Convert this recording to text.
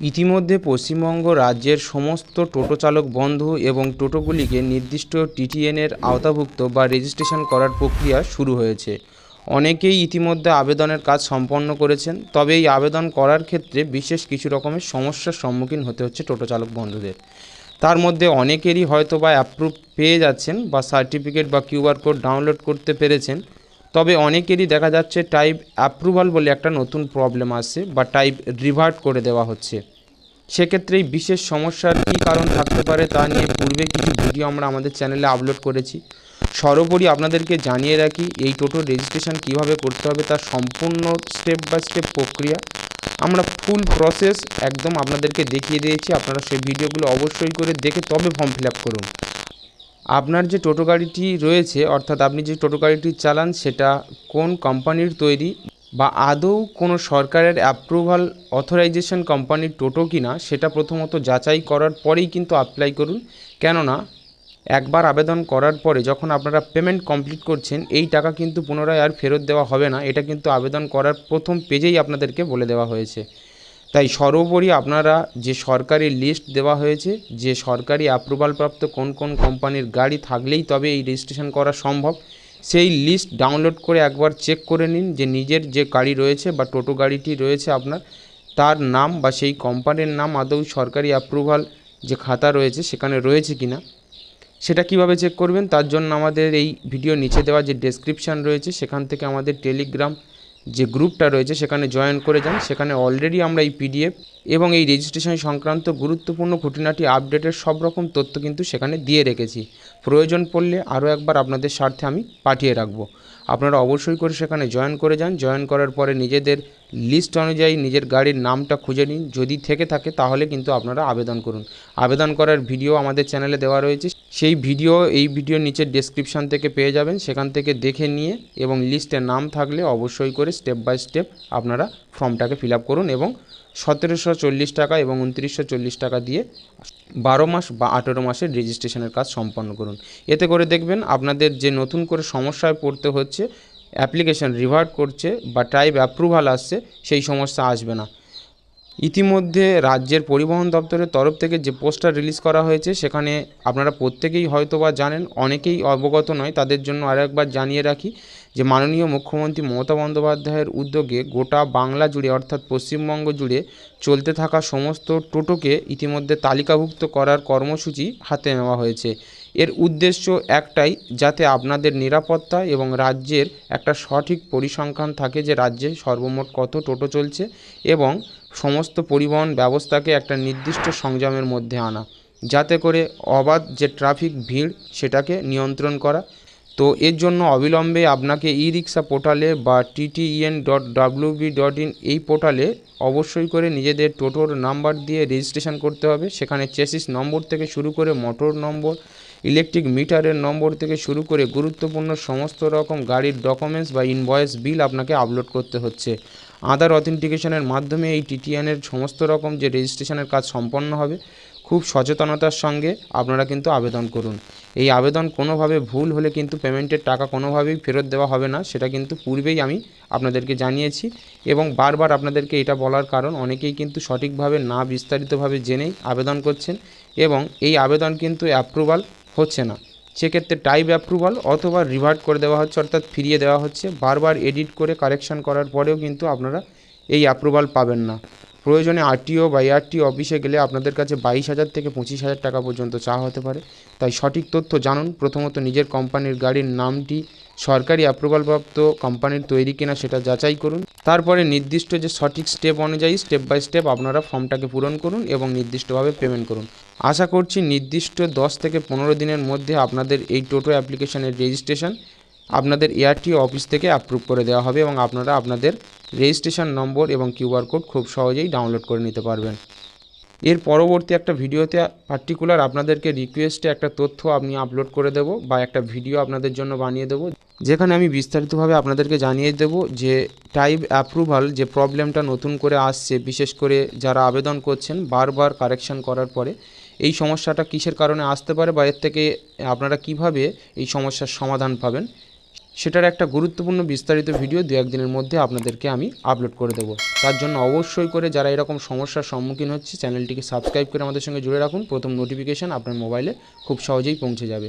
ইতিমধ্যে পশ্চিমবঙ্গ রাজ্যের সমস্ত টোটো চালক বন্ধু এবং টোটোগুলিকে নির্দিষ্ট টিটিএনের আওতাভুক্ত বা রেজিস্ট্রেশন করার প্রক্রিয়া শুরু হয়েছে। অনেকেই ইতিমধ্যে আবেদনের কাজ সম্পন্ন করেছেন, তবে এই আবেদন করার ক্ষেত্রে বিশেষ কিছু রকমের সমস্যার সম্মুখীন হতে হচ্ছে টোটো চালক বন্ধুদের। তার মধ্যে অনেকেরই হয়তো বা অ্যাপ্রুভ পেয়ে যাচ্ছেন বা সার্টিফিকেট বা কিউআর কোড ডাউনলোড করতে পেরেছেন তবে অনেকেরই দেখা যাচ্ছে টাইপ অ্যাপ্রুভাল বলে একটা নতুন প্রবলেম আসছে বা টাইপ রিভার্ট করে দেওয়া হচ্ছে। সেক্ষেত্রে এই বিশেষ সমস্যার কী কারণ থাকতে পারে তা নিয়ে পূর্বে কিছু ভিডিও আমরা আমাদের চ্যানেলে আপলোড করেছি। সর্বোপরি আপনাদেরকে জানিয়ে রাখি, এই টোটো রেজিস্ট্রেশন কীভাবে করতে হবে তার সম্পূর্ণ স্টেপ বাই স্টেপ প্রক্রিয়া। আমরা ফুল প্রসেস একদম আপনাদেরকে দেখিয়ে দিয়েছি, আপনারা সেই ভিডিওগুলো অবশ্যই করে দেখে তবে ফর্ম ফিল করুন। আপনার যে টোটো গাড়িটি রয়েছে, অর্থাৎ আপনি যে টোটো গাড়িটি চালান, সেটা কোন কোম্পানির তৈরি বা আদৌ কোনো সরকারের অ্যাপ্রুভাল অথরাইজেশন কোম্পানির টোটো কিনা, সেটা প্রথমত যাচাই করার পরেই কিন্তু অ্যাপ্লাই করুন। কেননা, একবার আবেদন করার পরে যখন আপনারা পেমেন্ট কমপ্লিট করছেন, এই টাকা কিন্তু পুনরায় আর ফেরত দেওয়া হবে না। এটা কিন্তু আবেদন করার প্রথম পেজেই আপনাদেরকে বলে দেওয়া হয়েছে। তাই সর্বোপরি আপনারা যে সরকারি লিস্ট দেওয়া হয়েছে, যে সরকারি অ্যাপ্রুভালপ্রাপ্ত কোন কোন কোম্পানির গাড়ি থাকলেই তবে এই রেজিস্ট্রেশন করা সম্ভব। সেই লিস্ট ডাউনলোড করে একবার চেক করে নিন যে নিজের যে গাড়ি রয়েছে বা টোটো গাড়িটি রয়েছে আপনার, তার নাম বা সেই কোম্পানির নাম আদৌ সরকারি অ্যাপ্রুভাল যে খাতা রয়েছে সেখানে রয়েছে কিনা। সেটা কীভাবে চেক করবেন, তার জন্য আমাদের এই ভিডিও নিচে দেওয়া যে ডেসক্রিপশান রয়েছে, সেখান থেকে আমাদের টেলিগ্রাম যে গ্রুপটা রয়েছে সেখানে জয়েন করে যান। সেখানে অলরেডি আমরা এই পিডিএফ এবং এই রেজিস্ট্রেশন সংক্রান্ত গুরুত্বপূর্ণ খুঁটিনাটি আপডেটের সব রকম তথ্য কিন্তু সেখানে দিয়ে রেখেছি। প্রয়োজন পড়লে আরও একবার আপনাদের স্বার্থে আমি পাঠিয়ে রাখব। আপনারা অবশ্যই করে সেখানে জয়েন করে যান। জয়েন করার পরে নিজেদের লিস্ট অনুযায়ী নিজের গাড়ির নামটা খুঁজে নিন। যদি থেকে থাকে তাহলে কিন্তু আপনারা আবেদন করুন। আবেদন করার ভিডিও আমাদের চ্যানেলে দেওয়া রয়েছে। সেই ভিডিও এই ভিডিওর নিচের ডেসক্রিপশান থেকে পেয়ে যাবেন। সেখান থেকে দেখে নিয়ে এবং লিস্টে নাম থাকলে অবশ্যই করে স্টেপ বাই স্টেপ আপনারা ফর্মটাকে ফিল করুন এবং সতেরোশো চল্লিশ টাকা এবং উনত্রিশশো চল্লিশ টাকা দিয়ে বারো মাস বা আঠেরো মাসের রেজিস্ট্রেশনের কাজ সম্পন্ন করুন। এতে করে দেখবেন আপনাদের যে নতুন করে সমস্যায় পড়তে হচ্ছে, অ্যাপ্লিকেশান রিভার্ট করছে বা টাইপ অ্যাপ্রুভাল আসছে, সেই সমস্যা আসবে না। ইতিমধ্যে রাজ্যের পরিবহন দপ্তরের তরফ থেকে যে পোস্টার রিলিজ করা হয়েছে, সেখানে আপনারা প্রত্যেকেই হয়তো বা জানেন, অনেকেই অবগত নয়, তাদের জন্য আরও একবার জানিয়ে রাখি যে মাননীয় মুখ্যমন্ত্রী মমতা বন্দ্যোপাধ্যায়ের উদ্যোগে গোটা বাংলা জুড়ে, অর্থাৎ পশ্চিমবঙ্গ জুড়ে চলতে থাকা সমস্ত টোটোকে ইতিমধ্যে তালিকাভুক্ত করার কর্মসূচি হাতে নেওয়া হয়েছে। এর উদ্দেশ্য একটাই, যাতে আপনাদের নিরাপত্তা এবং রাজ্যের একটা সঠিক পরিসংখ্যান থাকে যে রাজ্যে সর্বমোট কত টোটো চলছে এবং সমস্ত পরিবহন ব্যবস্থাকে একটা নির্দিষ্ট সংযমের মধ্যে আনা, যাতে করে অবাধ যে ট্রাফিক ভিড় সেটাকে নিয়ন্ত্রণ করা। তো এর জন্য অবিলম্বে আপনাকে ই রিক্সা পোর্টালে বা TTEN dot WB dot in এই পোর্টালে অবশ্যই করে নিজেদের টোটোর নাম্বার দিয়ে রেজিস্ট্রেশন করতে হবে। সেখানে চেসিস নম্বর থেকে শুরু করে মোটর নম্বর ইলেকট্রিক মিটারের নম্বর থেকে শুরু করে গুরুত্বপূর্ণ সমস্ত রকম গাড়ির ডকুমেন্টস বা ইনভয়েস বিল আপনাকে আপলোড করতে হচ্ছে। আধার অথেন্টিকেশনের মাধ্যমে এই টিটিএনের সমস্ত রকম যে রেজিস্ট্রেশনের কাজ সম্পন্ন হবে, খুব সচেতনতার সঙ্গে আপনারা কিন্তু আবেদন করুন। এই আবেদন কোনোভাবে ভুল হলে কিন্তু পেমেন্টের টাকা কোনোভাবেই ফেরত দেওয়া হবে না, সেটা কিন্তু পূর্বেই আমি আপনাদেরকে জানিয়েছি এবং বারবার আপনাদেরকে এটা বলার কারণ, অনেকেই কিন্তু সঠিকভাবে না বিস্তারিতভাবে জেনেই আবেদন করছেন এবং এই আবেদন কিন্তু অ্যাপ্রুভাল হচ্ছে না। সেক্ষেত্রে টাইপ অ্যাপ্রুভাল অথবা রিভার্ট করে দেওয়া হচ্ছে, অর্থাৎ ফিরিয়ে দেওয়া হচ্ছে। বারবার এডিট করে কারেকশান করার পরেও কিন্তু আপনারা এই অ্যাপ্রুভাল পাবেন না। প্রয়োজনে আরটিও বা এআরটি অফিসে গেলে আপনাদের কাছে বাইশ হাজার থেকে পঁচিশ হাজার টাকা পর্যন্ত চা হতে পারে। তাই সঠিক তথ্য জানুন। প্রথমত নিজের কোম্পানির গাড়ির নামটি সরকারি অ্যাপ্রুভালপ্রাপ্ত কোম্পানির তৈরি কিনা সেটা যাচাই করুন। তারপরে নির্দিষ্ট যে সঠিক স্টেপ অনুযায়ী স্টেপ বাই স্টেপ আপনারা ফর্মটাকে পূরণ করুন এবং নির্দিষ্টভাবে পেমেন্ট করুন। আশা করছি নির্দিষ্ট দশ থেকে পনেরো দিনের মধ্যে আপনাদের এই টোটো অ্যাপ্লিকেশনের রেজিস্ট্রেশন আপনাদের এআরটিও অফিস থেকে অ্যাপ্রুভ করে দেওয়া হবে এবং আপনারা আপনাদের রেজিস্ট্রেশন নম্বর এবং কিউআর কোড খুব সহজেই ডাউনলোড করে নিতে পারবেন। এর পরবর্তী একটা ভিডিওতে পার্টিকুলার আপনাদেরকে রিকোয়েস্টে একটা তথ্য আমি আপলোড করে দেব বা একটা ভিডিও আপনাদের জন্য বানিয়ে দেবো। যেখানে আমি বিস্তারিতভাবে আপনাদেরকে জানিয়ে দেব যে টাইপ অ্যাপ্রুভাল যে প্রবলেমটা নতুন করে আসছে, বিশেষ করে যারা আবেদন করছেন, বারবার কারেকশন করার পরে এই সমস্যাটা কিসের কারণে আসতে পারে বা এর থেকে আপনারা কীভাবে এই সমস্যার সমাধান পাবেন? সেটার একটা গুরুত্বপূর্ণ বিস্তারিত ভিডিও দু একদিনের মধ্যে আপনাদেরকে আমি আপলোড করে দেবো। তার জন্য অবশ্যই করে যারা এরকম সমস্যার সম্মুখীন হচ্ছে চ্যানেলটিকে সাবস্ক্রাইব করে আমাদের সঙ্গে জুড়ে রাখুন। প্রথম নোটিফিকেশান আপনার মোবাইলে খুব সহজেই পৌঁছে যাবে।